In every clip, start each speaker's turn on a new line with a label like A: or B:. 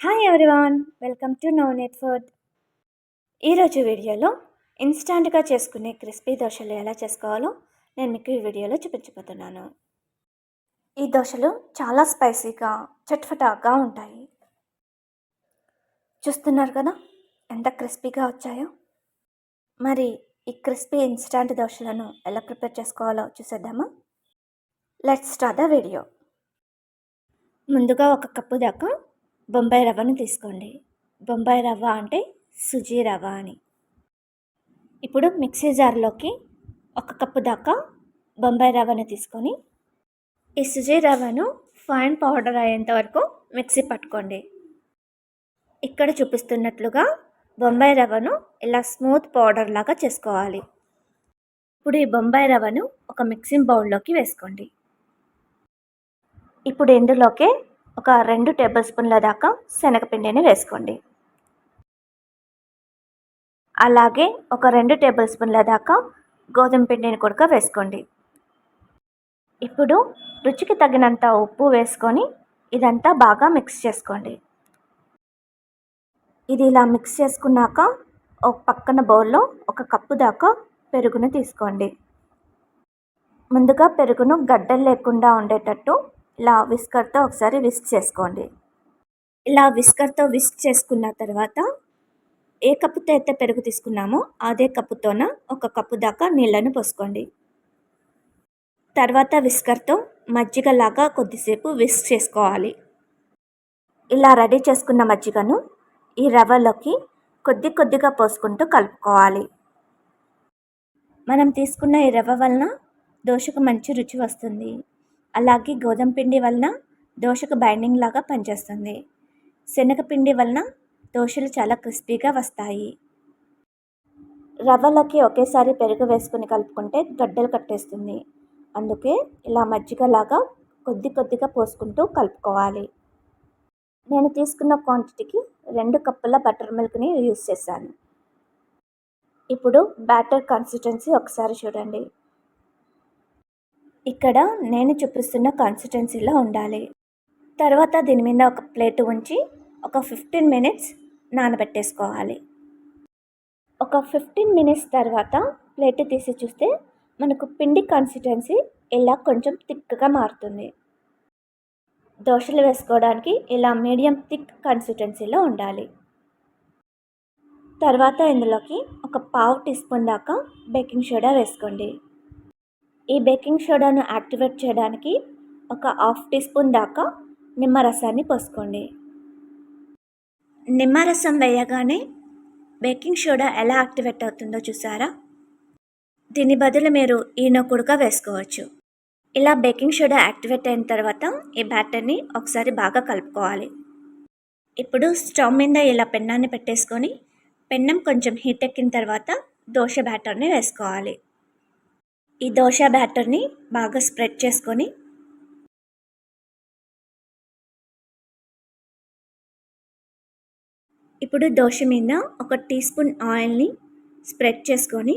A: Hi everyone welcome to no net food ఈరోజు వీడియోలో ఇన్స్టాంట్గా చేసుకునే క్రిస్పీ దోశలు ఎలా చేసుకోవాలో నేను మీకు ఈ వీడియోలో చూపించబోతున్నాను. ఈ దోశలు చాలా స్పైసీగా చట్ఫటాగా ఉంటాయి. చూస్తున్నారు కదా ఎంత క్రిస్పీగా వచ్చాయో? మరి ఈ క్రిస్పీ ఇన్స్టాంట్ దోశలను ఎలా ప్రిపేర్ చేసుకోవాలో చూసేద్దామా? లెట్స్ స్టార్ట్ ద వీడియో ముందుగా ఒక కప్పు దాకా బొంబాయి రవ్వను తీసుకోండి. బొంబాయి రవ్వ అంటే సుజీ రవ్వ అని. ఇప్పుడు మిక్సీ జార్లోకి ఒక కప్పు దాకా బొంబాయి రవ్వను తీసుకొని ఈ సుజీ రవ్వను ఫైన్ పౌడర్ అయ్యేంత వరకు మిక్సీ పట్టుకోండి. ఇక్కడ చూపిస్తున్నట్లుగా బొంబాయి రవ్వను ఇలా స్మూత్ పౌడర్ లాగా చేసుకోవాలి. ఇప్పుడు ఈ బొంబాయి రవ్వను ఒక మిక్సింగ్ బౌల్లోకి వేసుకోండి. ఇప్పుడు ఇందులోకే ఒక రెండు టేబుల్ స్పూన్ల దాకా శనగపిండిని వేసుకోండి. అలాగే ఒక రెండు టేబుల్ స్పూన్ల దాకా గోధుమ పిండిని కూడా వేసుకోండి. ఇప్పుడు రుచికి తగినంత ఉప్పు వేసుకొని ఇదంతా బాగా మిక్స్ చేసుకోండి. ఇది ఇలా మిక్స్ చేసుకున్నాక ఒక పక్కన బౌల్లో ఒక కప్పు దాకా పెరుగును తీసుకోండి. ముందుగా పెరుగును గడ్డలు లేకుండా ఉండేటట్టు ఇలా విస్కర్తో ఒకసారి విస్క్ చేసుకోండి. ఇలా విస్కర్తో విస్క్ చేసుకున్న తర్వాత ఏ కప్పుతో అయితే పెరుగు తీసుకున్నామో అదే కప్పుతోన ఒక కప్పు దాకా నీళ్ళను పోసుకోండి. తర్వాత విస్కర్తో మజ్జిగలాగా కొద్దిసేపు విస్క్ చేసుకోవాలి. ఇలా రెడీ చేసుకున్న మజ్జిగను ఈ రవ్వలోకి కొద్ది కొద్దిగా పోసుకుంటూ కలుపుకోవాలి. మనం తీసుకున్న ఈ రవ్వ వలన దోశకు మంచి రుచి వస్తుంది. అలాగే గోధుమ పిండి వలన దోశకు బైండింగ్ లాగా పనిచేస్తుంది. శనగపిండి వలన దోశలు చాలా క్రిస్పీగా వస్తాయి. రవ్వలకి ఒకేసారి పెరుగు వేసుకుని కలుపుకుంటే గడ్డలు కట్టేస్తుంది. అందుకే ఇలా మజ్జిగలాగా కొద్ది కొద్దిగా పోసుకుంటూ కలుపుకోవాలి. నేను తీసుకున్న క్వాంటిటీకి రెండు కప్పుల బటర్ మిల్క్ని యూస్ చేశాను. ఇప్పుడు బ్యాటర్ కన్సిస్టెన్సీ ఒకసారి చూడండి. ఇక్కడ నేను చూపిస్తున్న కన్సిస్టెన్సీలో ఉండాలి. తర్వాత దీని మీద ఒక ప్లేట్ ఉంచి ఒక ఫిఫ్టీన్ మినిట్స్ నానబెట్టేసుకోవాలి. ఒక ఫిఫ్టీన్ మినిట్స్ తర్వాత ప్లేట్ తీసి చూస్తే మనకు పిండి కన్సిస్టెన్సీ ఇలా కొంచెం థిక్గా మారుతుంది. దోశలు వేసుకోవడానికి ఇలా మీడియం థిక్ కన్సిస్టెన్సీలో ఉండాలి. తర్వాత ఇందులోకి ఒక పావు టీ స్పూన్ దాకా బేకింగ్ సోడా వేసుకోండి. ఈ బేకింగ్ సోడాను యాక్టివేట్ చేయడానికి ఒక హాఫ్ టీ స్పూన్ దాకా నిమ్మరసాన్ని పోసుకోండి. నిమ్మరసం వేయగానే బేకింగ్ సోడా ఎలా యాక్టివేట్ అవుతుందో చూసారా? దీని బదులు మీరు ఈనో వేసుకోవచ్చు. ఇలా బేకింగ్ సోడా యాక్టివేట్ అయిన తర్వాత ఈ బ్యాటర్ని ఒకసారి బాగా కలుపుకోవాలి. ఇప్పుడు స్టవ్ మీద ఇలా పెన్నాన్ని పెట్టేసుకొని పెన్నం కొంచెం హీట్ ఎక్కిన తర్వాత దోశ బ్యాటర్ని వేసుకోవాలి. ఈ దోశ బ్యాటర్ని బాగా స్ప్రెడ్ చేసుకొని ఇప్పుడు దోశ మీద ఒక టీ స్పూన్ ఆయిల్ని స్ప్రెడ్ చేసుకొని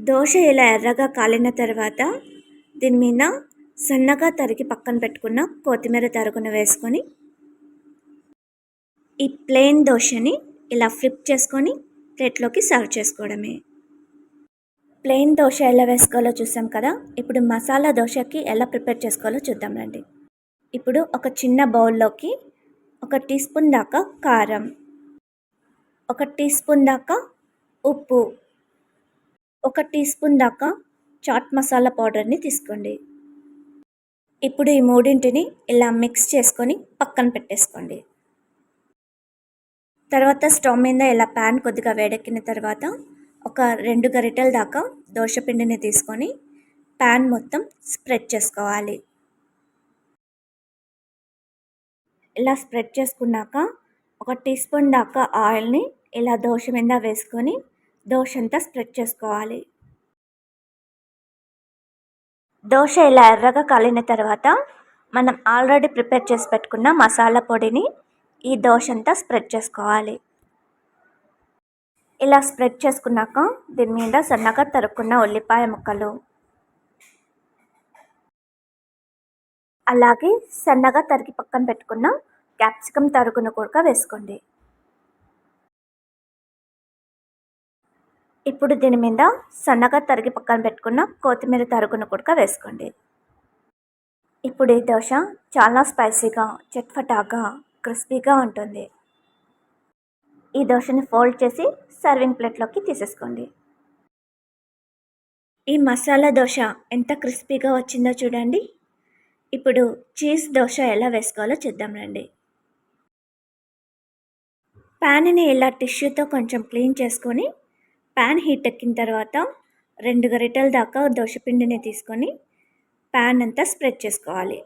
A: దోశ ఇలా ఎర్రగా కాలిన తర్వాత దీని మీద సన్నగా తరిగి పక్కన పెట్టుకున్న కొత్తిమీర తరుగున వేసుకొని ఈ ప్లెయిన్ దోశని ఇలా ఫ్లిప్ చేసుకొని ప్లేట్లోకి సర్వ్ చేసుకోవడమే. ప్లెయిన్ దోశ ఎలా వేసుకోవాలో చూసాం కదా? ఇప్పుడు మసాలా దోశకి ఎలా ప్రిపేర్ చేసుకోవాలో చూద్దాం రండి. ఇప్పుడు ఒక చిన్న బౌల్లోకి ఒక టీ స్పూన్ దాకా కారం ఒక టీ స్పూన్ దాకా ఉప్పు ఒక టీ స్పూన్ దాకా చాట్ మసాలా పౌడర్ని తీసుకోండి. ఇప్పుడు ఈ మూడింటిని ఇలా మిక్స్ చేసుకొని పక్కన పెట్టేసుకోండి. తర్వాత స్టవ్ మీద ఇలా ప్యాన్ కొద్దిగా వేడెక్కిన తర్వాత ఒక రెండు గరిటెల దాకా దోశ పిండిని తీసుకొని ప్యాన్ మొత్తం స్ప్రెడ్ చేసుకోవాలి. ఇలా స్ప్రెడ్ చేసుకున్నాక ఒక టీ స్పూన్ దాకా ఆయిల్ని ఇలా దోశ మీద వేసుకొని దోశ అంతా స్ప్రెడ్ చేసుకోవాలి. దోశ ఇలా ఎర్రగా కాలిన తర్వాత మనం ఆల్రెడీ ప్రిపేర్ చేసి పెట్టుకున్న మసాలా పొడిని ఈ దోశ అంతా స్ప్రెడ్ చేసుకోవాలి. ఇలా స్ప్రెడ్ చేసుకున్నాక దీని మీద సన్నగా తరుక్కున్న ఉల్లిపాయ ముక్కలు. అలాగే సన్నగా తరిగి పక్కన పెట్టుకున్న క్యాప్సికమ్ తరుగును కూడా వేసుకోండి. ఇప్పుడు దీని మీద సన్నగా తరిగి పక్కన పెట్టుకున్న కొత్తిమీర తరుగును కూడా వేసుకోండి. ఇప్పుడు ఈ దోశ చాలా స్పైసీగా చట్పటాగా క్రిస్పీగా ఉంటుంది. ఈ దోశని ఫోల్డ్ చేసి సర్వింగ్ ప్లేట్లోకి తీసేసుకోండి. ఈ మసాలా దోశ ఎంత క్రిస్పీగా వచ్చిందో చూడండి. ఇప్పుడు చీజ్ దోశ ఎలా వేసుకోవాలో చూద్దాం రండి. ప్యాన్ని ఇలా టిష్యూతో కొంచెం క్లీన్ చేసుకొని ప్యాన్ హీట్ ఎక్కిన తర్వాత రెండు గరిటెల దాకా దోశ పిండిని తీసుకొని ప్యాన్ అంతా స్ప్రెడ్ చేసుకోవాలి.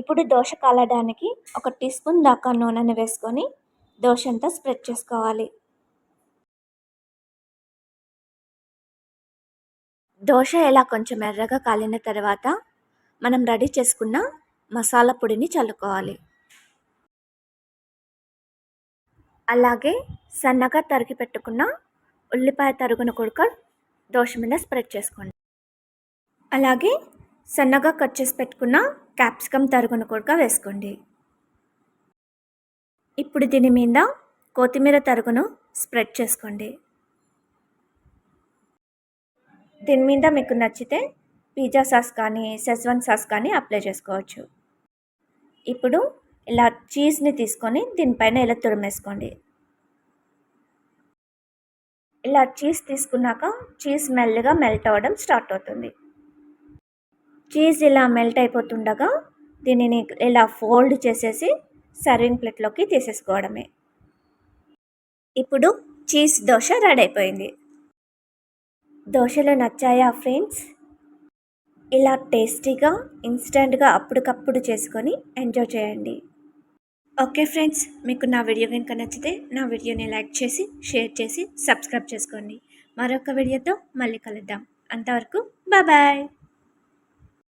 A: ఇప్పుడు దోశ కాలడానికి ఒక టీ స్పూన్ దాకా నూనెని వేసుకొని దోశ అంతా స్ప్రెడ్ చేసుకోవాలి. దోశ ఇలా కొంచెం ఎర్రగా కాలిన తర్వాత మనం రెడీ చేసుకున్న మసాలా పొడిని చల్లుకోవాలి. అలాగే సన్నగా తరిగి పెట్టుకున్న ఉల్లిపాయ తరుగును కొడుక దోశ మీద స్ప్రెడ్ చేసుకోండి. అలాగే సన్నగా కట్ చేసి పెట్టుకున్న క్యాప్సికమ్ తరుగును కూడా వేసుకోండి. ఇప్పుడు దీని మీద కొత్తిమీర తరుగును స్ప్రెడ్ చేసుకోండి. దీని మీద మీకు నచ్చితే పిజ్జా సాస్ కానీ సెజ్వాన్ సాస్ కానీ అప్లై చేసుకోవచ్చు. ఇప్పుడు ఇలా చీజ్ని తీసుకొని దీనిపైన ఇలా తురిమేసుకోండి. ఇలా చీజ్ తీసుకున్నాక చీజ్ మెల్లగా మెల్ట్ అవ్వడం స్టార్ట్ అవుతుంది. చీజ్ ఇలా మెల్ట్ అయిపోతుండగా దీనిని ఇలా ఫోల్డ్ చేసేసి సర్వింగ్ ప్లేట్లోకి తీసేసుకోవడమే. ఇప్పుడు చీజ్ దోశ రెడీ అయిపోయింది. దోశలు నచ్చాయా ఫ్రెండ్స్ ఇలా టేస్టీగా ఇన్స్టెంట్గా అప్పటికప్పుడు చేసుకొని ఎంజాయ్ చేయండి. ఓకే ఫ్రెండ్స్ మీకు నా వీడియో కనుక నచ్చితే నా వీడియోని లైక్ చేసి షేర్ చేసి సబ్స్క్రైబ్ చేసుకోండి. మరొక వీడియోతో మళ్ళీ కలుద్దాం. అంతవరకు బాయ్